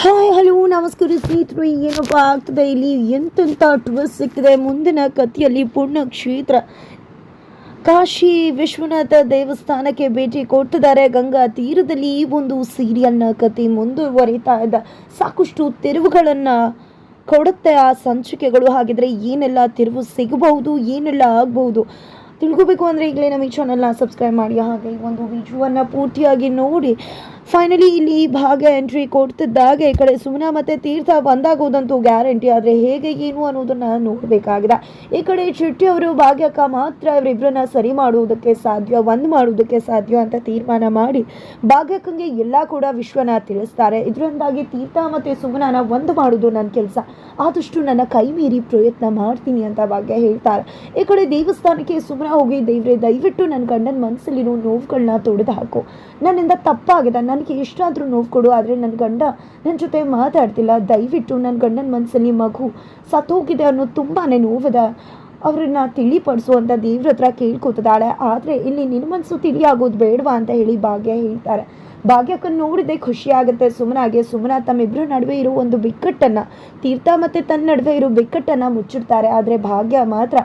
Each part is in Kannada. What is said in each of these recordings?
ಹಾಯ್, ಹಲೋ, ನಮಸ್ಕಾರ ಸ್ನೇಹಿತರು ಏನಪ್ಪ ಆಗ್ತದೆ? ಇಲ್ಲಿ ಎಂತೆಂಥ ಟ್ವಿಸ್ಟ್ ಸಿಕ್ಕಿದೆ. ಮುಂದಿನ ಕಥೆಯಲ್ಲಿ ಪುಣ್ಯಕ್ಷೇತ್ರ. ಕಾಶಿ ವಿಶ್ವನಾಥ ದೇವಸ್ಥಾನಕ್ಕೆ ಭೇಟಿ ಕೊಡ್ತಿದ್ದಾರೆ. ಗಂಗಾ ತೀರದಲ್ಲಿ ಈ ಒಂದು ಸೀರಿಯಲ್ನ ಕತೆ ಮುಂದುವರಿತಾ ಇದೆ. ಸಾಕಷ್ಟು ತಿರುವುಗಳನ್ನು ಕೊಡುತ್ತೆ ಆ ಸಂಚಿಕೆಗಳು. ಹಾಗಿದ್ರೆ ಏನೆಲ್ಲ ತಿರುವು ಸಿಗಬಹುದು, ಏನೆಲ್ಲ ಆಗಬಹುದು? ತಿಳ್ಕೋಬೇಕು ಅಂದರೆ ಈಗಲೇ ನಮ್ಮ ಈ ಚಾನಲ್ನ ಸಬ್ಸ್ಕ್ರೈಬ್ ಮಾಡಿ. ಹಾಗೆ ಈ ಒಂದು ವಿಡಿಯೋವನ್ನು ಪೂರ್ತಿಯಾಗಿ ನೋಡಿ. ಫೈನಲಿ ಇಲ್ಲಿ ಭಾಗ್ಯ ಎಂಟ್ರಿ ಕೊಡ್ತಿದ್ದಾಗ. ಈ ಕಡೆ ಸುಮನ ಮತ್ತು ತೀರ್ಥ ಬಂದಾಗೋದಂತೂ ಗ್ಯಾರಂಟಿ ಆದರೆ ಹೇಗೆ ಏನು ಅನ್ನೋದನ್ನು ನೋಡಬೇಕಾಗಿದೆ. ಈ ಕಡೆ ಚಿಟ್ಟಿ ಅವರು, ಭಾಗ್ಯಕ್ಕ ಮಾತ್ರ ಇವರಿಬ್ಬರನ್ನ ಸರಿ ಮಾಡುವುದಕ್ಕೆ ಸಾಧ್ಯ, ಒಂದು ಮಾಡುವುದಕ್ಕೆ ಸಾಧ್ಯ ಅಂತ ತೀರ್ಮಾನ ಮಾಡಿ ಭಾಗ್ಯಕ್ಕಂಗೆ ಎಲ್ಲ ಕೂಡ ವಿಶ್ವನ ತಿಳಿಸ್ತಾರೆ. ಇದರಿಂದಾಗಿ ತೀರ್ಥ ಮತ್ತು ಸುಮನನ ಒಂದು ಮಾಡೋದು ನನ್ನ ಕೆಲಸ. ಆದಷ್ಟು ನನ್ನ ಕೈ ಮೀರಿ ಪ್ರಯತ್ನ ಮಾಡ್ತೀನಿ ಅಂತ ಭಾಗ್ಯ ಹೇಳ್ತಾರೆ. ಈ ಕಡೆ ದೇವಸ್ಥಾನಕ್ಕೆ ಸುಮನ ಹೋಗಿ ದೇವ್ರೆ, ದಯವಿಟ್ಟು ನನ್ನ ಗಂಡನ ಮನಸ್ಸಲ್ಲಿರೋ ನೋವುಗಳನ್ನ ತೊಡೆದು ಹಾಕು ನನ್ನಿಂದ ತಪ್ಪಾಗಿದೆ. ನನಗೆ ಎಷ್ಟಾದರೂ ನೋವು ಕೊಡು, ಆದರೆ ನನ್ನ ಗಂಡ ನನ್ನ ಜೊತೆ ಮಾತಾಡ್ತಿಲ್ಲ. ದಯವಿಟ್ಟು ನನ್ನ ಗಂಡನ ಮನಸ್ಸಲ್ಲಿ ಮಗು ಸತ್ತೋಗಿದೆ ಅನ್ನೋದು ತುಂಬಾ ನೋವಿದೆ. ಅವ್ರನ್ನ ತಿಳಿಪಡಿಸುವಂಥ ದೇವ್ರ ಹತ್ರ ಕೇಳ್ಕೊತಿದ್ದಾಳೆ. ಆದರೆ ಇಲ್ಲಿ ನಿನ್ನ ಮನಸ್ಸು ತಿಳಿಯಾಗೋದು ಬೇಡವಾ ಅಂತ ಹೇಳಿ ಭಾಗ್ಯ ಹೇಳ್ತಾರೆ. ಭಾಗ್ಯಕ್ಕೆ ನೋಡಿದೆ ಖುಷಿ ಆಗುತ್ತೆ. ಸುಮ್ಮನಾಗೆ ಸುಮ್ಮನ ತಮ್ಮಿಬ್ಬರ ನಡುವೆ ಇರೋ ಒಂದು ಬಿಕ್ಕಟ್ಟನ್ನು, ತೀರ್ಥ ಮತ್ತು ತನ್ನ ನಡುವೆ ಇರೋ ಬಿಕ್ಕಟ್ಟನ್ನು ಮುಚ್ಚಿಡ್ತಾರೆ. ಆದರೆ ಭಾಗ್ಯ ಮಾತ್ರ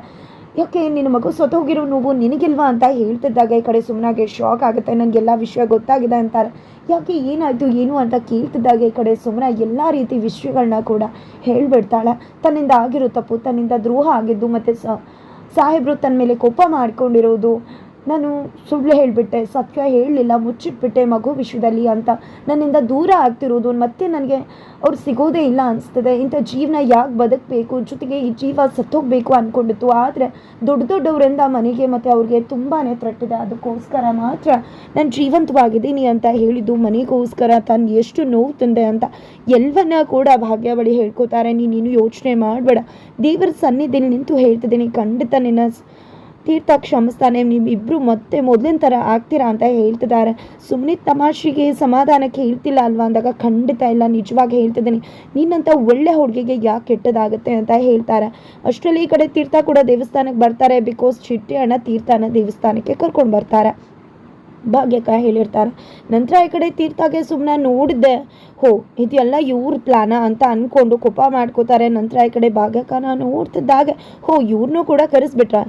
ಯಾಕೆ ನಿನ್ನ ಮಗು ಸತ್ತೋಗಿರೋ ನೋವು ನಿನಗಿಲ್ವಾ ಅಂತ ಹೇಳ್ತಿದ್ದಾಗ ಈ ಕಡೆ ಸುಮ್ಮನಾಗೆ ಶಾಕ್ ಆಗುತ್ತೆ ನನಗೆಲ್ಲ ವಿಷಯ ಗೊತ್ತಾಗಿದೆ ಅಂತಾರೆ. ಯಾಕೆ ಏನಾಯಿತು, ಏನು ಅಂತ ಕೇಳ್ತಿದ್ದಾಗ ಈ ಕಡೆ ಸುಮ್ಮನೆ ಎಲ್ಲ ರೀತಿ ವಿಷಯಗಳನ್ನ ಕೂಡ ಹೇಳಿಬಿಡ್ತಾಳೆ. ತನ್ನಿಂದ ಆಗಿರೋ ತಪ್ಪು, ತನ್ನಿಂದ ದ್ರೋಹ ಆಗಿದ್ದು ಮತ್ತು ಸಾಹೇಬರು ತನ್ನ ಮೇಲೆ ಕೋಪ ಮಾಡ್ಕೊಂಡಿರೋದು ನಾನು ಸುಳ್ಳು ಹೇಳಿಬಿಟ್ಟೆ, ಸತ್ಯ ಹೇಳಲಿಲ್ಲ, ಮುಚ್ಚಿಟ್ಬಿಟ್ಟೆ ಮಗು ವಿಷಯದಲ್ಲಿ ಅಂತ. ನನ್ನಿಂದ ದೂರ ಆಗ್ತಿರೋದು, ಮತ್ತೆ ನನಗೆ ಅವ್ರು ಸಿಗೋದೇ ಇಲ್ಲ ಅನಿಸ್ತದೆ. ಇಂಥ ಜೀವನ ಯಾಕೆ ಬದುಕಬೇಕು? ಜೊತೆಗೆ ಈ ಜೀವ ಸತ್ತೋಗಬೇಕು ಅಂದ್ಕೊಂಡಿತ್ತು ಆದರೆ ದೊಡ್ಡ ದೊಡ್ಡವರಿಂದ ಮನೆಗೆ ಮತ್ತು ಅವ್ರಿಗೆ ತುಂಬಾ ತಟ್ಟಿದೆ ಅದಕ್ಕೋಸ್ಕರ ಮಾತ್ರ ನಾನು ಜೀವಂತವಾಗಿದ್ದೀನಿ ಅಂತ ಹೇಳಿದ್ದು. ಮನೆಗೋಸ್ಕರ ತಾನು ಎಷ್ಟು ನೋವು ತಂದೆ ಅಂತ ಎಲ್ಲವನ್ನ ಕೂಡ ಭಾಗ್ಯ ಬಳಿ ಹೇಳ್ಕೊತಾರೆ. ನೀನು ಯೋಚನೆ ಮಾಡಬೇಡ. ದೇವರ ಸನ್ನಿಧಿಯಲ್ಲಿ ನಿಂತು ಹೇಳ್ತಿದ್ದೀನಿ. ಖಂಡಿತ ನಿನ್ನ ತೀರ್ಥ ಕ್ಷಮಿಸ್ತಾನೆ ನಿಮ್ಮಿಬ್ಬರು ಮತ್ತೆ ಮೊದಲಿನ ಥರ ಆಗ್ತೀರಾ ಅಂತ ಹೇಳ್ತಿದ್ದಾರೆ. ಸುಮ್ಮನೆ ತಮಾಷೆಗೆ ಸಮಾಧಾನಕ್ಕೆ ಹೇಳ್ತಿಲ್ಲ ಅಲ್ವಾ ಅಂದಾಗ ಖಂಡಿತ ಇಲ್ಲ, ನಿಜವಾಗಿ ಹೇಳ್ತಿದ್ದೀನಿ. ನಿನ್ನಂಥ ಒಳ್ಳೆ ಹುಡುಗಿಗೆ ಯಾಕೆ ಕೆಟ್ಟದಾಗುತ್ತೆ ಅಂತ ಹೇಳ್ತಾರೆ. ಅಷ್ಟರಲ್ಲಿ ಈ ಕಡೆ ತೀರ್ಥ ಕೂಡ ದೇವಸ್ಥಾನಕ್ಕೆ ಬರ್ತಾರೆ ಬಿಕಾಸ್ ಚಿಟ್ಟಿ ಅಣ್ಣ ತೀರ್ಥನ ದೇವಸ್ಥಾನಕ್ಕೆ ಕರ್ಕೊಂಡು ಬರ್ತಾರೆ. ಭಾಗ್ಯಕ್ಕ ಹೇಳಿರ್ತಾರೆ. ನಂತರ ಈ ಕಡೆ ತೀರ್ಥಾಗೆ ಸುಮ್ಮನೆ ನೋಡಿದ್ದೆ. ಹೋ, ಇದೆಲ್ಲ ಇವ್ರ ಪ್ಲಾನ ಅಂತ ಅಂದ್ಕೊಂಡು ಕೋಪ ಮಾಡ್ಕೋತಾರೆ. ನಂತರ ಈ ಕಡೆ ಭಾಗ್ಯಕ್ಕನ ನೋಡ್ತಿದ್ದಾಗ, ಹೋ ಇವ್ರನ್ನೂ ಕೂಡ ಕರೆಸ್ಬಿಟ್ರ.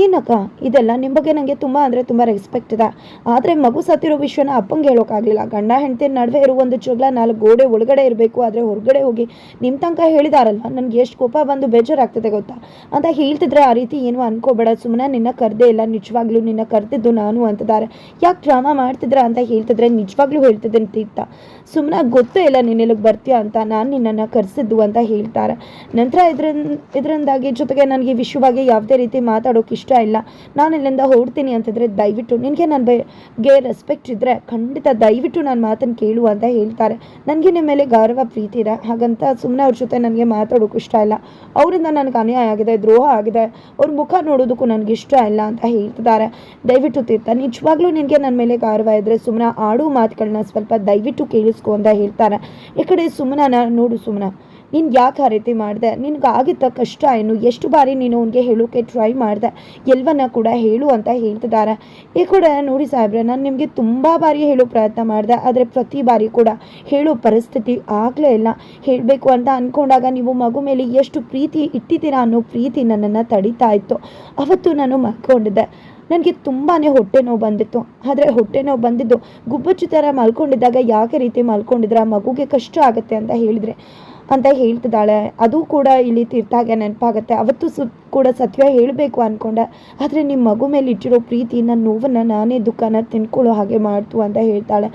ಏನಕ್ಕ? ಇದೆಲ್ಲ ನಿಮ್ಮ ಬಗ್ಗೆ ನನಗೆ ತುಂಬ ಅಂದರೆ ತುಂಬ ರೆಸ್ಪೆಕ್ಟ್ ಇದೆ. ಆದರೆ ಮಗು ಸತ್ತಿರೋ ವಿಷಯನ ಅಪ್ಪಂಗೆ ಹೇಳೋಕ್ಕಾಗಲಿಲ್ಲ ಗಂಡ, ಹೆಂಡತಿ ನಡುವೆ ಇರೋ ಒಂದು ಜಗಳ ನಾಲ್ಕು ಗೋಡೆ ಒಳಗಡೆ ಇರಬೇಕು. ಆದರೆ ಹೊರಗಡೆ ಹೋಗಿ ನಿಮ್ಮ ತನಕ ಹೇಳಿದಾರಲ್ಲ ನನಗೆ ಎಷ್ಟು ಕೋಪ ಬಂದು ಬೇಜಾರಾಗ್ತದೆ ಗೊತ್ತಾ? ಅಂತ ಹೇಳ್ತಿದ್ರೆ ಆ ರೀತಿ ಏನು ಅನ್ಕೋಬೇಡ. ಸುಮ್ಮನೆ ನಿನ್ನ ಕರೆದೇ ಇಲ್ಲ. ನಿಜವಾಗ್ಲೂ ನಿನ್ನ ಕರೆದಿದ್ದು ನಾನು ಅಂತಿದ್ದಾರೆ. ಯಾಕೆ ಡ್ರಾಮಾ ಮಾಡ್ತಿದ್ರ ಅಂತ ಹೇಳ್ತಿದ್ರೆ ನಿಜವಾಗ್ಲೂ ಹೇಳ್ತಿದ್ದೇನೆ ತೀರ್ಥ. ಸುಮ್ಮನೆ ಗೊತ್ತೇ ಇಲ್ಲ, ನೀನು ಬರ್ತೀಯ ಅಂತ ನಾನು ನಿನ್ನನ್ನು ಕರೆಸಿದ್ದು ಅಂತ ಹೇಳ್ತಾರೆ. ನಂತರ ಇದ್ರಿಂದ ಇದರಿಂದಾಗಿ ಜೊತೆಗೆ ನನಗೆ ವಿಷಯವಾಗಿ ಯಾವುದೇ ರೀತಿ ಮಾತಾಡೋಕೆ ಇಷ್ಟ ಇಲ್ಲ. ನಾನು ಇಲ್ಲಿಂದ ಹೊರಡ್ತೀನಿ ಅಂತಂದರೆ ದಯವಿಟ್ಟು, ನಿನಗೆ ನನ್ನ ಬಗ್ಗೆ ರೆಸ್ಪೆಕ್ಟ್ ಇದ್ದರೆ ಖಂಡಿತ ದಯವಿಟ್ಟು ನನ್ನ ಮಾತನ್ನು ಕೇಳು ಅಂತ ಹೇಳ್ತಾರೆ. ನನಗೆ ನಿಮ್ಮ ಮೇಲೆ ಗೌರವ, ಪ್ರೀತಿ ಇದೆ. ಹಾಗಂತ ಸುಮ್ಮನೆ ಅವ್ರ ಜೊತೆ ನನಗೆ ಮಾತಾಡೋಕೆ ಇಷ್ಟ ಇಲ್ಲ. ಅವರಿಂದ ನನಗೆ ಅನ್ಯಾಯ ಆಗಿದೆ, ದ್ರೋಹ ಆಗಿದೆ, ಅವ್ರ ಮುಖ ನೋಡೋದಕ್ಕೂ ನನಗೆ ಇಷ್ಟ ಇಲ್ಲ ಅಂತ ಹೇಳ್ತಿದ್ದಾರೆ. ದಯವಿಟ್ಟು ತೀರ್ಥ, ನಿಜವಾಗ್ಲೂ ನಿನಗೆ ನನ್ನ ಮೇಲೆ ಗೌರವ ಇದ್ದರೆ ಸುಮ್ಮನೆ ಆಡು ಮಾತುಗಳನ್ನ ಸ್ವಲ್ಪ ದಯವಿಟ್ಟು ಕೇಳಿಸ್ಕೊ ಅಂತ ಹೇಳ್ತಾರೆ. ಈ ಕಡೆ ಸುಮ್ಮನ ನೋಡು ಸುಮ್ಮನ ನೀನು ಯಾಕೆ ಆ ರೀತಿ ಮಾಡಿದೆ? ನಿನಗೆ ಆಗಿದ್ದ ಕಷ್ಟ ಏನು? ಎಷ್ಟು ಬಾರಿ ನೀನು ಅವನಿಗೆ ಹೇಳೋಕೆ ಟ್ರೈ ಮಾಡಿದೆ? ಎಲ್ಲವನ್ನ ಕೂಡ ಹೇಳು ಅಂತ ಹೇಳ್ತಿದ್ದಾರೆ. ಈ ಕೂಡ ನೋಡಿ ಸಾಹೇಬ್ರೆ, ನಾನು ನಿಮಗೆ ತುಂಬ ಬಾರಿ ಹೇಳೋ ಪ್ರಯತ್ನ ಮಾಡಿದೆ, ಆದರೆ ಪ್ರತಿ ಬಾರಿ ಕೂಡ ಹೇಳೋ ಪರಿಸ್ಥಿತಿ ಆಗಲೇ ಇಲ್ಲ. ಹೇಳಬೇಕು ಅಂತ ಅಂದ್ಕೊಂಡಾಗ ನೀವು ಮಗು ಮೇಲೆ ಎಷ್ಟು ಪ್ರೀತಿ ಇಟ್ಟಿದ್ದೀರಾ ಅನ್ನೋ ಪ್ರೀತಿ ನನ್ನನ್ನು ತಡೀತಾ ಇತ್ತು. ಅವತ್ತು ನಾನು ಮಲ್ಕೊಂಡಿದ್ದೆ. ನನಗೆ ತುಂಬಾ ಹೊಟ್ಟೆ ನೋವು ಬಂದಿತ್ತು. ಆದರೆ ಹೊಟ್ಟೆ ನೋವು ಬಂದಿದ್ದು ಗುಬ್ಬಚ್ಚಿ ಥರ ಮಲ್ಕೊಂಡಿದ್ದಾಗ ಯಾಕೆ ರೀತಿ ಮಲ್ಕೊಂಡಿದ್ರೆ ಆ ಮಗುಗೆ ಕಷ್ಟ ಆಗುತ್ತೆ ಅಂತ ಹೇಳಿದರೆ, ಅಂತ ಹೇಳ್ತಿದ್ದಾಳೆ. ಅದು ಕೂಡ ಇಲ್ಲಿ ತೀರ್ಥಾಗೆ ನೆನಪಾಗುತ್ತೆ. ಅವತ್ತು ಸು ಕೂಡ ಸತ್ಯ ಹೇಳಬೇಕು ಅಂದ್ಕೊಂಡೆ ಆದರೆ ನಿಮ್ಮ ಮಗು ಮೇಲೆ ಇಟ್ಟಿರೋ ಪ್ರೀತಿ ನನ್ನ ನೋವನ್ನು ನಾನೇ ದುಃಖನ ತಿನ್ಕೊಳ್ಳೋ ಹಾಗೆ ಮಾಡ್ತು ಅಂತ ಹೇಳ್ತಾಳೆ.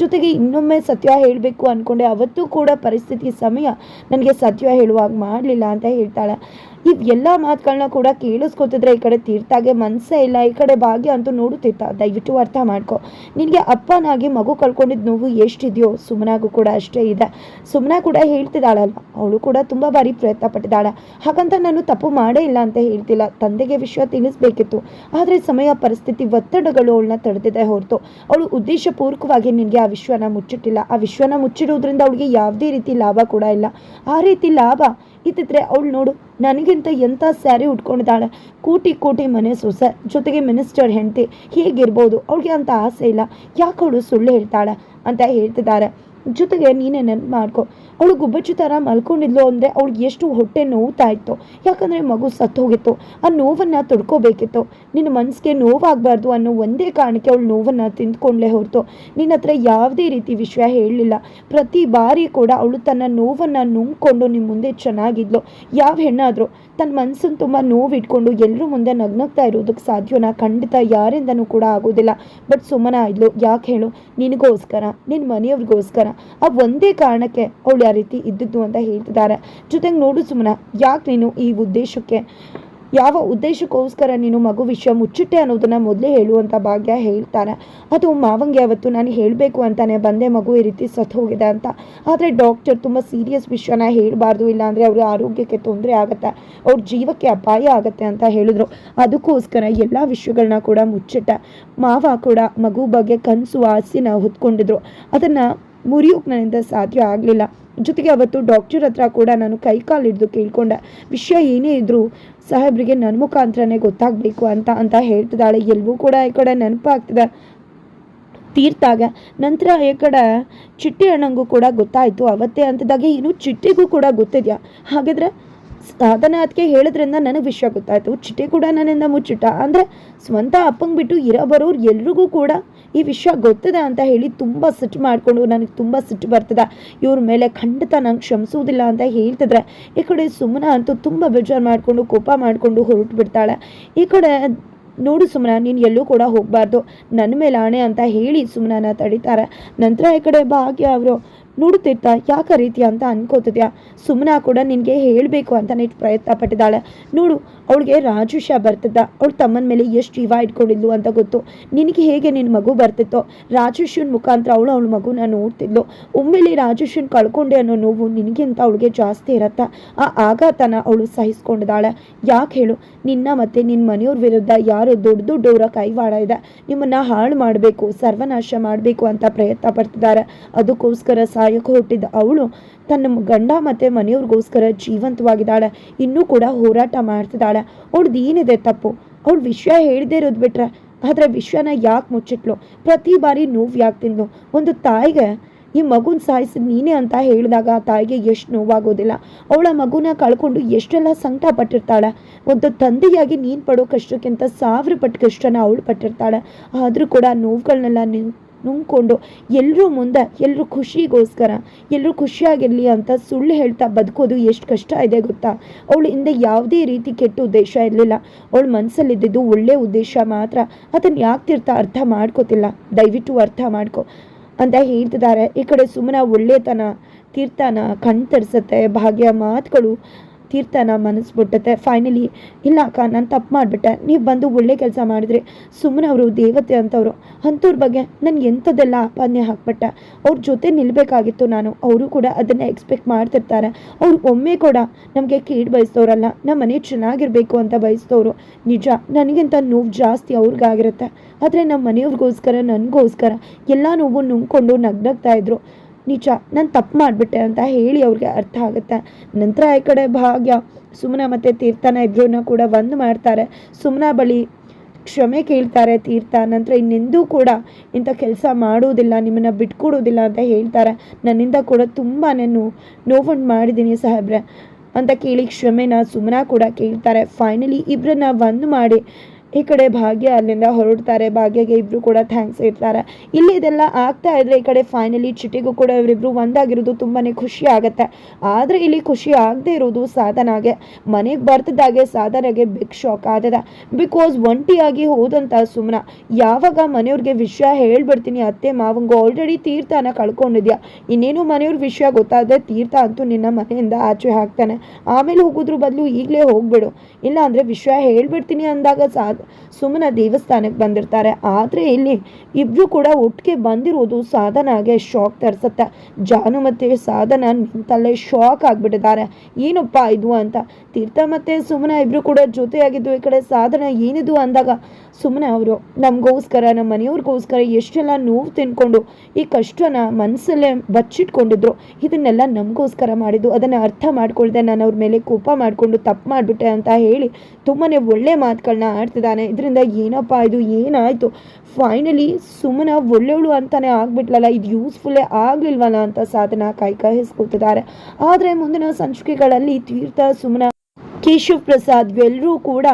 ಜೊತೆಗೆ ಇನ್ನೊಮ್ಮೆ ಸತ್ಯ ಹೇಳಬೇಕು ಅಂದ್ಕೊಂಡೆ ಅವತ್ತು ಕೂಡ ಪರಿಸ್ಥಿತಿ ಸಮಯ ನನಗೆ ಸತ್ಯ ಹೇಳುವಾಗ ಮಾಡಲಿಲ್ಲ ಅಂತ ಹೇಳ್ತಾಳೆ. ಎಲ್ಲ ಮಾತುಗಳನ್ನ ಕೂಡ ಕೇಳಿಸ್ಕೊತಿದ್ರೆ ಈ ಕಡೆ ತೀರ್ಥಾಗೆ ಮನಸ್ಸೇ ಇಲ್ಲ, ಈ ಕಡೆ ಭಾಗ್ಯ ಅಂತೂ ನೋಡುತ್ತಿತ್ತ. ದಯವಿಟ್ಟು ಅರ್ಥ ಮಾಡ್ಕೊ. ನಿನಗೆ ಅಪ್ಪನಾಗಿ ಮಗು ಕಳ್ಕೊಂಡಿದ್ದ ನೋವು ಎಷ್ಟಿದೆಯೋ? ಸುಮ್ಮನಾಗೂ ಕೂಡ ಅಷ್ಟೇ ಇದೆ. ಸುಮ್ಮನ ಕೂಡ ಹೇಳ್ತಿದ್ದಾಳಲ್ವ? ಅವಳು ಕೂಡ ತುಂಬ ಬಾರಿ ಪ್ರಯತ್ನ ಪಟ್ಟಿದ್ದಾಳೆ ಹಾಗಂತ ನಾನು ತಪ್ಪು ಮಾಡೇ ಇಲ್ಲ ಅಂತ ಹೇಳ್ತಿಲ್ಲ. ತಂದೆಗೆ ವಿಷಯ ತಿಳಿಸ್ಬೇಕಿತ್ತು ಆದರೆ ಸಮಯ, ಪರಿಸ್ಥಿತಿ, ಒತ್ತಡಗಳು ಅವಳನ್ನ ತಡೆದಿದೆ ಹೊರತು. ಅವಳು ಉದ್ದೇಶಪೂರ್ವಕವಾಗಿ ನಿನಗೆ ಆ ವಿಶ್ವನ ಮುಚ್ಚಿಟ್ಟಿಲ್ಲ. ಆ ವಿಶ್ವನ ಮುಚ್ಚಿಡೋದ್ರಿಂದ ಅವಳಿಗೆ ಯಾವುದೇ ರೀತಿ ಲಾಭ ಕೂಡ ಇಲ್ಲ. ಆ ರೀತಿ ಲಾಭ ಇದ್ದಿದ್ರೆ ಅವಳು ನೋಡು, ನನಗಿಂತ ಎಂಥ ಸ್ಯಾರಿ ಉಟ್ಕೊಂಡಿದ್ದಾಳೆ? ಕೋಟಿ ಕೋಟಿ ಮನೆ ಸೊಸೆ, ಜೊತೆಗೆ ಮಿನಿಸ್ಟರ್ ಹೆಂಡತಿ, ಹೇಗಿರ್ಬೋದು? ಅವಳಿಗೆ ಅಂತ ಆಸೆ ಇಲ್ಲ. ಯಾಕೆ ಅವಳು ಸುಳ್ಳು ಹೇಳ್ತಾಳೆ ಅಂತ ಹೇಳ್ತಿದ್ದಾರೆ. ಜೊತೆಗೆ ನೀನೇ ನೆನ್ಪು ಮಾಡ್ಕೊ. ಅವಳು ಗುಬ್ಬಚ್ಚು ಥರ ಮಲ್ಕೊಂಡಿದ್ಲು ಅಂದರೆ ಅವಳಿಗೆ ಎಷ್ಟು ಹೊಟ್ಟೆ ನೋವ್ತಾ ಇತ್ತು. ಯಾಕಂದರೆ ಮಗು ಸತ್ತು ಹೋಗಿತ್ತು. ಆ ನೋವನ್ನು ತೊಡ್ಕೋಬೇಕಿತ್ತು. ನಿನ್ನ ಮನಸ್ಸಿಗೆ ನೋವಾಗಬಾರ್ದು ಅನ್ನೋ ಒಂದೇ ಕಾರಣಕ್ಕೆ ಅವಳು ನೋವನ್ನು ತಿಂದ್ಕೊಂಡ್ಲೇ ಹೊರತು. ನಿನ್ನ ಹತ್ರ ಯಾವುದೇ ರೀತಿ ವಿಷಯ ಹೇಳಲಿಲ್ಲ ಪ್ರತಿ ಬಾರಿ ಕೂಡ ಅವಳು ತನ್ನ ನೋವನ್ನು ನುಂಗ್ಕೊಂಡು ನಿಮ್ಮ ಮುಂದೆ ಚೆನ್ನಾಗಿದ್ಲು. ಯಾವ ಹೆಣ್ಣಾದರೂ. ತನ್ನ ಮನಸ್ಸನ್ನು ತುಂಬ ನೋವಿಟ್ಕೊಂಡು ಎಲ್ಲರೂ ಮುಂದೆ ನಗ್ನಗ್ತಾ ಇರೋದಕ್ಕೆ ಸಾಧ್ಯನಾ? ಖಂಡಿತ ಯಾರಿಂದನೂ ಕೂಡ ಆಗೋದಿಲ್ಲ. ಬಟ್ ಸುಮ್ಮನ ಇದ್ಲು. ಯಾಕೆ ಹೇಳು? ನಿನಗೋಸ್ಕರ. ನಿನ್ನ ಮನೆಯವ್ರಿಗೋಸ್ಕರ. ಆ ಒಂದೇ ಕಾರಣಕ್ಕೆ ಅವಳು ಯಾವ ರೀತಿ ಇದ್ದಿದ್ದು ಅಂತ ಹೇಳ್ತಿದ್ದಾರೆ. ಜೊತೆಗೆ ನೋಡು ಸುಮ್ಮನ ಯಾಕೆ ನೀನು ಈ ಉದ್ದೇಶಕ್ಕೆ, ಯಾವ ಉದ್ದೇಶಕ್ಕೋಸ್ಕರ ನೀನು ಮಗು ವಿಷಯ ಮುಚ್ಚಿಟ್ಟೆ ಅನ್ನೋದನ್ನ ಮೊದಲೇ ಹೇಳುವಂಥ ಭಾಗ್ಯ ಹೇಳ್ತಾರೆ ಅದು ಮಾವಂಗೆ ಅವತ್ತು ನಾನು ಹೇಳಬೇಕು ಅಂತಾನೆ, ಬಂದೆ ಮಗು ಈ ರೀತಿ ಸತ್ತು ಹೋಗಿದೆ ಅಂತ. ಆದರೆ ಡಾಕ್ಟರ್ ತುಂಬ ಸೀರಿಯಸ್ ವಿಷಯನ ಹೇಳಬಾರ್ದು, ಇಲ್ಲಾಂದರೆ ಅವ್ರ ಆರೋಗ್ಯಕ್ಕೆ ತೊಂದರೆ ಆಗುತ್ತೆ, ಅವ್ರ ಜೀವಕ್ಕೆ ಅಪಾಯ ಆಗುತ್ತೆ ಅಂತ ಹೇಳಿದ್ರು. ಅದಕ್ಕೋಸ್ಕರ ಎಲ್ಲ ವಿಷಯಗಳನ್ನ ಕೂಡ ಮುಚ್ಚಿಟ್ಟ. ಮಾವ ಕೂಡ ಮಗು ಬಗ್ಗೆ ಕನಸು, ಆಸೆನ ಹೊತ್ಕೊಂಡಿದ್ರು. ಅದನ್ನು ಮುರಿಯೋಕೆ ನನ್ನಿಂದ ಸಾಧ್ಯ ಆಗಲಿಲ್ಲ. ಜೊತೆಗೆ ಅವತ್ತು ಡಾಕ್ಟರ್ ಹತ್ರ ಕೂಡ ನಾನು ಕೈ ಕಾಲು ಹಿಡಿದು ಕೇಳ್ಕೊಂಡೆ. ವಿಷಯ ಏನೇ ಇದ್ದರೂ ಸಾಹೇಬ್ರಿಗೆ ನನ್ನ ಮುಖಾಂತರನೇ ಗೊತ್ತಾಗಬೇಕು ಅಂತ ಅಂತ ಹೇಳ್ತಿದ್ದಾಳೆ. ಎಲ್ಲವೂ ಕೂಡ ಈ ಕಡೆ ನೆನಪಾಗ್ತಿದೆ. ತೀರ್ತಾಗ ನಂತರ ಈ ಕಡೆ ಚಿಟ್ಟಿ ಅಣ್ಣಂಗೂ ಕೂಡ ಗೊತ್ತಾಯಿತು. ಅವತ್ತೇ ಅಂತದಾಗೆ ಇನ್ನು ಚಿಟ್ಟಿಗೂ ಕೂಡ ಗೊತ್ತಿದೆಯಾ? ಹಾಗಾದ್ರೆ ಸಾಧನ ಅದಕ್ಕೆ ಹೇಳಿದ್ರಿಂದ ನನಗೆ ವಿಷಯ ಗೊತ್ತಾಯಿತು. ಚಿಟಿ ಕೂಡ ನನ್ನಿಂದ ಮುಚ್ಚಿಟ್ಟ. ಅಂದರೆ ಸ್ವಂತ ಅಪ್ಪಂಗೆ ಬಿಟ್ಟು ಇರೋ ಬರೋರು ಎಲ್ರಿಗೂ ಕೂಡ ಈ ವಿಷಯ ಗೊತ್ತಿದೆ ಅಂತ ಹೇಳಿ ತುಂಬ ಸಿಟ್ಟು ಮಾಡಿಕೊಂಡು ನನಗೆ ತುಂಬ ಸಿಟ್ಟು ಬರ್ತದೆ. ಇವ್ರ ಮೇಲೆ ಖಂಡಿತ ನಂಗೆ ಕ್ಷಮಿಸೋದಿಲ್ಲ ಅಂತ ಹೇಳ್ತಿದ್ರೆ ಈ ಕಡೆ ಸುಮ್ಮನ ಅಂತೂ ತುಂಬ ಬೇಜಾರು ಮಾಡಿಕೊಂಡು, ಕೋಪ ಮಾಡಿಕೊಂಡು ಹೊರಟು ಬಿಡ್ತಾಳೆ. ಈ ಕಡೆ ನೋಡು ಸುಮ್ಮನ ನೀನು ಎಲ್ಲೂ ಕೂಡ ಹೋಗಬಾರ್ದು. ನನ್ನ ಮೇಲೆ ಆಣೆ ಅಂತ ಹೇಳಿ ಸುಮ್ಮನ ತಡಿತಾರೆ. ನಂತರ ಈ ಕಡೆ ಭಾಗ್ಯ ಅವರು ನೋಡುತ್ತಿರ್ತ ಯಾಕೆ ರೀತಿ ಅಂತ ಅನ್ಕೋತಿದ್ಯಾ? ಸುಮ್ಮನ ಕೂಡ ನಿನಗೆ ಹೇಳಬೇಕು ಅಂತ ನೆಟ್ ಪ್ರಯತ್ನ ಪಟ್ಟಿದ್ದಾಳೆ ನೋಡು, ಅವಳಿಗೆ ರಾಜುಷ ಬರ್ತಿದ್ದ. ಅವಳು ತಮ್ಮನ ಮೇಲೆ ಎಷ್ಟು ಜೀವ ಇಟ್ಕೊಂಡಿದ್ಲು ಅಂತ ಗೊತ್ತು. ನಿನಗೆ ಹೇಗೆ ನಿನ್ನ ಮಗು ಬರ್ತಿತ್ತೋ? ರಾಜುಷನ್ ಮುಖಾಂತರ ಅವಳು ಅವಳ ಮಗುನ ನೋಡ್ತಿದ್ಲು. ಒಮ್ಮೆಲೆ ರಾಜುಶನ್ ಕಳ್ಕೊಂಡೆ ಅನ್ನೋ ನೋವು ನಿನಗಿಂತ ಅವಳಿಗೆ ಜಾಸ್ತಿ ಇರತ್ತಾ. ಆ ಆಘಾತನ ಅವಳು ಸಹಿಸ್ಕೊಂಡಿದ್ದಾಳೆ. ಯಾಕೆ ಹೇಳು? ನಿನ್ನ ಮತ್ತೆ ನಿನ್ನ ಮನೆಯವ್ರ ವಿರುದ್ಧ ಯಾರು ದೊಡ್ಡ ದೊಡ್ಡವರ ಕೈವಾಡ ಇದೆ. ನಿಮ್ಮನ್ನ ಹಾಳು ಮಾಡಬೇಕು, ಸರ್ವನಾಶ ಮಾಡಬೇಕು ಅಂತ ಪ್ರಯತ್ನ ಪಡ್ತಿದ್ದಾರೆ ಅದಕ್ಕೋಸ್ಕರ ಸಾಯಕ್ಕೆ ಹೊರಟಿದ್ದ ಅವಳು ತನ್ನ ಗಂಡ ಮತ್ತು ಮನೆಯವ್ರಿಗೋಸ್ಕರ ಜೀವಂತವಾಗಿದ್ದಾಳೆ. ಇನ್ನೂ ಕೂಡ ಹೋರಾಟ ಮಾಡ್ತಿದ್ದಾಳೆ. ಅವಳ್ದು ಏನಿದೆ ತಪ್ಪು. ಅವಳು ವಿಷಯ ಹೇಳದೇ ಇರೋದು ಬಿಟ್ರೆ, ಆದರೆ ವಿಷಯನ ಯಾಕೆ ಮುಚ್ಚಿಟ್ಲು? ಪ್ರತಿ ಬಾರಿ ನೋವು ಯಾಕೆ ತಿಂದು ಒಂದು ತಾಯಿಗೆ ಈ ಮಗುನ ಸಾಯಿಸಿದ ನೀನೇ ಅಂತ ಹೇಳಿದಾಗ ಆ ತಾಯಿಗೆ ಎಷ್ಟು ನೋವಾಗೋದಿಲ್ಲ. ಅವಳ ಮಗುನ ಕಳ್ಕೊಂಡು ಎಷ್ಟೆಲ್ಲ ಸಂಕಟ ಪಟ್ಟಿರ್ತಾಳೆ ಒಂದು ತಂದೆಯಾಗಿ ನೀನು ಪಡೋ ಕಷ್ಟಕ್ಕಿಂತ ಸಾವಿರ ಪಟ್ಟು ಕಷ್ಟನ ಅವಳು ಪಟ್ಟಿರ್ತಾಳೆ. ಆದರೂ ಕೂಡ ನೋವುಗಳನ್ನೆಲ್ಲ ನಿನ್ ನುಂಗ್ಕೊಂಡು ಎಲ್ಲರೂ ಮುಂದೆ ಎಲ್ಲರೂ ಖುಷಿಗೋಸ್ಕರ ಎಲ್ಲರೂ ಖುಷಿಯಾಗಿರಲಿ ಅಂತ ಸುಳ್ಳು ಹೇಳ್ತಾ ಬದುಕೋದು ಎಷ್ಟು ಕಷ್ಟ ಇದೆ ಗೊತ್ತಾ? ಅವಳು ಹಿಂದೆ ಯಾವುದೇ ರೀತಿ ಕೆಟ್ಟ ಉದ್ದೇಶ ಇರಲಿಲ್ಲ. ಅವಳ ಮನಸ್ಸಲ್ಲಿದ್ದಿದ್ದು ಒಳ್ಳೆ ಉದ್ದೇಶ ಮಾತ್ರ. ಅದನ್ನು ಯಾಕೆ ತೀರ್ಥ ಅರ್ಥ ಮಾಡ್ಕೋತಿಲ್ಲ? ದಯವಿಟ್ಟು ಅರ್ಥ ಮಾಡ್ಕೊ. ಅಂತ ಹೇಳ್ತಿದ್ದಾರೆ. ಈ ಕಡೆ ಸುಮ್ಮನೆ ಒಳ್ಳೆತನ, ತೀರ್ಥನ ಕಣ್ ತರಿಸತ್ತೆ ಭಾಗ್ಯ ಮಾತುಗಳು ತೀರ್ಥನ ಮನಸ್ಸು ಬಿಟ್ಟತೆ ಫೈನಲಿ ಇಲ್ಲ ಅಕ್ಕ, ನಾನು ತಪ್ಪು ಮಾಡಿಬಿಟ್ಟೆ. ನೀವು ಬಂದು ಒಳ್ಳೆ ಕೆಲಸ ಮಾಡಿದ್ರಿ. ಸುಮ್ಮನೆ ಅವರು ದೇವತೆ ಅಂತವರು. ಅಂಥವ್ರ ಬಗ್ಗೆ ನನಗೆ ಎಂಥದ್ದೆಲ್ಲ ಆಪಾದನೆ ಹಾಕ್ಬಿಟ್ಟೆ. ಅವ್ರ ಜೊತೆ ನಿಲ್ಲಬೇಕಾಗಿತ್ತು ನಾನು. ಅವರು ಕೂಡ ಅದನ್ನು ಎಕ್ಸ್ಪೆಕ್ಟ್ ಮಾಡ್ತಿರ್ತಾರೆ. ಅವ್ರು ಒಮ್ಮೆ ಕೂಡ ನಮಗೆ ಕೀಡು ಬಯಸ್ತವ್ರಲ್ಲ. ನಮ್ಮ ಮನೆ ಚೆನ್ನಾಗಿರಬೇಕು ಅಂತ ಬಯಸ್ತವ್ರು. ನಿಜ, ನನಗಿಂತ ನೋವು ಜಾಸ್ತಿ ಅವ್ರಿಗಾಗಿರುತ್ತೆ. ಆದರೆ ನಮ್ಮ ಮನೆಯವ್ರಿಗೋಸ್ಕರ, ನನಗೋಸ್ಕರ ಎಲ್ಲ ನೋವು ನುಂಗ್ಕೊಂಡು ನಗ್ನಗ್ತಾ ಇದ್ರು. ನಿಜ, ನಾನು ತಪ್ಪು ಮಾಡಿಬಿಟ್ಟೆ ಅಂತ ಹೇಳಿ ಅವ್ರಿಗೆ ಅರ್ಥ ಆಗುತ್ತೆ. ನಂತರ ಈ ಕಡೆ ಭಾಗ್ಯ ಸುಮ್ಮನ ಮತ್ತು ತೀರ್ಥನ ಇಬ್ಬರನ್ನ ಕೂಡ ಒಂದು ಮಾಡ್ತಾರೆ. ಸುಮ್ಮನ ಬಳಿ ಕ್ಷಮೆ ಕೇಳ್ತಾರೆ ತೀರ್ಥ, ನಂತರ ಇನ್ನೆಂದೂ ಕೂಡ ಇಂಥ ಕೆಲಸ ಮಾಡುವುದಿಲ್ಲ ನಿಮ್ಮನ್ನು ಬಿಟ್ಕೊಡೋದಿಲ್ಲ ಅಂತ ಹೇಳ್ತಾರೆ. ನನ್ನಿಂದ ಕೂಡ ತುಂಬಾ ನಾನು ನೋವುಂಟು ಮಾಡಿದ್ದೀನಿ ಸಾಹೇಬ್ರೆ ಅಂತ ಕೇಳಿ ಕ್ಷಮೆನ ಸುಮ್ಮನ ಕೂಡ ಕೇಳ್ತಾರೆ. ಫೈನಲಿ ಇಬ್ಬರನ್ನ ಒಂದು ಮಾಡಿ ಈ ಕಡೆ ಭಾಗ್ಯ ಅಲ್ಲಿಂದ ಹೊರಡ್ತಾರೆ. ಭಾಗ್ಯಗೆ ಇಬ್ರು ಕೂಡ ಥ್ಯಾಂಕ್ಸ್ ಇರ್ತಾರೆ ಇಲ್ಲಿ ಇದೆಲ್ಲ ಆಗ್ತಾ ಇದ್ರೆ ಈ ಕಡೆ ಫೈನಲಿ ಚಿಟಿಗೂ ಕೂಡ ಇವರಿಬ್ರು ಒಂದಾಗಿರೋದು ತುಂಬಾನೇ ಖುಷಿ ಆಗುತ್ತೆ. ಆದರೆ ಇಲ್ಲಿ ಖುಷಿ ಆಗದೆ ಇರೋದು ಸಾಧನಾಗೆ. ಮನೆಗೆ ಬರ್ತಿದ್ದಾಗೆ ಸಾಧನೆಗೆ ಬಿಗ್ ಶಾಕ್ ಆದದ ಬಿಕಾಸ್ ಒಂಟಿಯಾಗಿ ಹೋದಂತ ಸುಮ್ನ. ಯಾವಾಗ ಮನೆಯವ್ರಿಗೆ ವಿಷಯ ಹೇಳ್ಬಿಡ್ತೀನಿ ಅತ್ತೆ ಮಾವಂಗು ಆಲ್ರೆಡಿ ತೀರ್ಥನ ಕಳ್ಕೊಂಡಿದ್ಯಾ. ಇನ್ನೇನು ಮನೆಯವ್ರ ವಿಷಯ ಗೊತ್ತಾದ್ರೆ ತೀರ್ಥ ಅಂತೂ ನಿನ್ನ ಮನೆಯಿಂದ ಆಚೆ ಹಾಕ್ತಾನೆ. ಆಮೇಲೆ ಹೋಗೋದ್ರ ಬದಲು ಈಗಲೇ ಹೋಗ್ಬಿಡು. ಇಲ್ಲ ಅಂದ್ರೆ ವಿಷಯ ಹೇಳ್ಬಿಡ್ತೀನಿ ಅಂದಾಗ ಸಾಧ ಸುಮ್ಮನ ದೇವಸ್ಥಾನಕ್ಕೆ ಬಂದಿರ್ತಾರೆ. ಆದರೆ ಇಲ್ಲಿ ಇಬ್ಬರು ಕೂಡ ಒಟ್ಟಿಗೆ ಬಂದಿರೋದು ಸಾಧನಾಗೆ ಶಾಕ್ ತರಿಸುತ್ತೆ. ಜಾನು ಮತ್ತು ಸಾಧನ ನಿಂತಲ್ಲೇ ಶಾಕ್ ಆಗಿಬಿಟ್ಟಿದ್ದಾರೆ. ಏನಪ್ಪ ಇದು ಅಂತ. ತೀರ್ಥ ಮತ್ತು ಸುಮ್ಮನೆ ಇಬ್ಬರು ಕೂಡ ಜೊತೆಯಾಗಿದ್ದು ಈ ಕಡೆ ಸಾಧನ ಏನಿದು ಅಂದಾಗ ಸುಮ್ಮನೆ ಅವರು, ನಮಗೋಸ್ಕರ, ನಮ್ಮ ಮನೆಯವ್ರಿಗೋಸ್ಕರ ಎಷ್ಟೆಲ್ಲ ನೋವು ತಿನ್ಕೊಂಡು ಈ ಕಷ್ಟನ ಮನಸ್ಸಲ್ಲೇ ಬಚ್ಚಿಟ್ಕೊಂಡಿದ್ರು. ಇದನ್ನೆಲ್ಲ ನಮಗೋಸ್ಕರ ಮಾಡಿದ್ದು. ಅದನ್ನು ಅರ್ಥ ಮಾಡ್ಕೊಳ್ದೆ ನಾನು ಅವ್ರ ಮೇಲೆ ಕೋಪ ಮಾಡಿಕೊಂಡು ತಪ್ಪು ಮಾಡಿಬಿಟ್ಟೆ ಅಂತ ಹೇಳಿ ತುಂಬಾ ಒಳ್ಳೆ ಮಾತುಗಳನ್ನ ಆಡ್ತಿದ್ದಾರೆ. ಇದ್ದಾನೆ ಇದರಿಂದ ಏನಪ್ಪ ಇದು? ಏನಾಯಿತು? ಫೈನಲಿ ಸುಮ್ಮನ ಒಳ್ಳೆಯವಳು ಅಂತಾನೆ ಆಗ್ಬಿಟ್ಲಲ್ಲ, ಇದು ಯೂಸ್ಫುಲ್ಲೇ ಆಗಲಿಲ್ವಲ್ಲ ಅಂತ ಸಾಧನ ಕೈಕಹಿಸ್ಕೊತಿದ್ದಾರೆ ಆದರೆ ಮುಂದಿನ ಸಂಚಿಕೆಗಳಲ್ಲಿ ತೀರ್ಥ ಸುಮ್ಮನ ಕೇಶವ್ ಪ್ರಸಾದ್ ಎಲ್ಲರೂ ಕೂಡ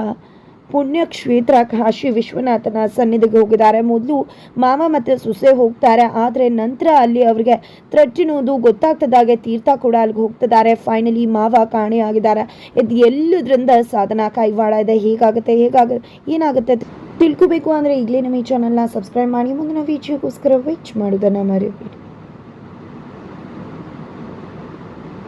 ಪುಣ್ಯಕ್ಷೇತ್ರ ಕಾಶಿ ವಿಶ್ವನಾಥನ ಸನ್ನಿಧಿಗೆ ಹೋಗಿದ್ದಾರೆ. ಮೊದಲು ಮಾಮ ಮತ್ತು ಸೊಸೆ ಹೋಗ್ತಾರೆ, ಆದರೆ ನಂತರ ಅಲ್ಲಿ ಅವರಿಗೆ ತ್ರಟ್ಟಿನೋದು ಗೊತ್ತಾಗ್ತದಾಗೆ, ತೀರ್ಥ ಕೂಡ ಅಲ್ಲಿಗೆ ಹೋಗ್ತಿದ್ದಾರೆ. ಫೈನಲಿ ಮಾವ ಕಾಣೆಯಾಗಿದ್ದಾರೆ ಇದು ಎಲ್ಲದರಿಂದ ಸಾಧನ ಕೈವಾಡ ಇದೆ. ಹೇಗಾಗುತ್ತೆ, ಹೇಗಾಗ, ಏನಾಗುತ್ತೆ ತಿಳ್ಕೊಬೇಕು. ಅಂದರೆ ಈಗಲೇ ನಮ್ಮ ಈ ಚಾನಲ್ನ ಸಬ್ಸ್ಕ್ರೈಬ್ ಮಾಡಿ, ಮುಂದಿನ ವೀಡಿಯೋಗೋಸ್ಕರ ವೆಚ್ ಮಾಡೋದನ್ನು ಮರಿಬೇಡಿ.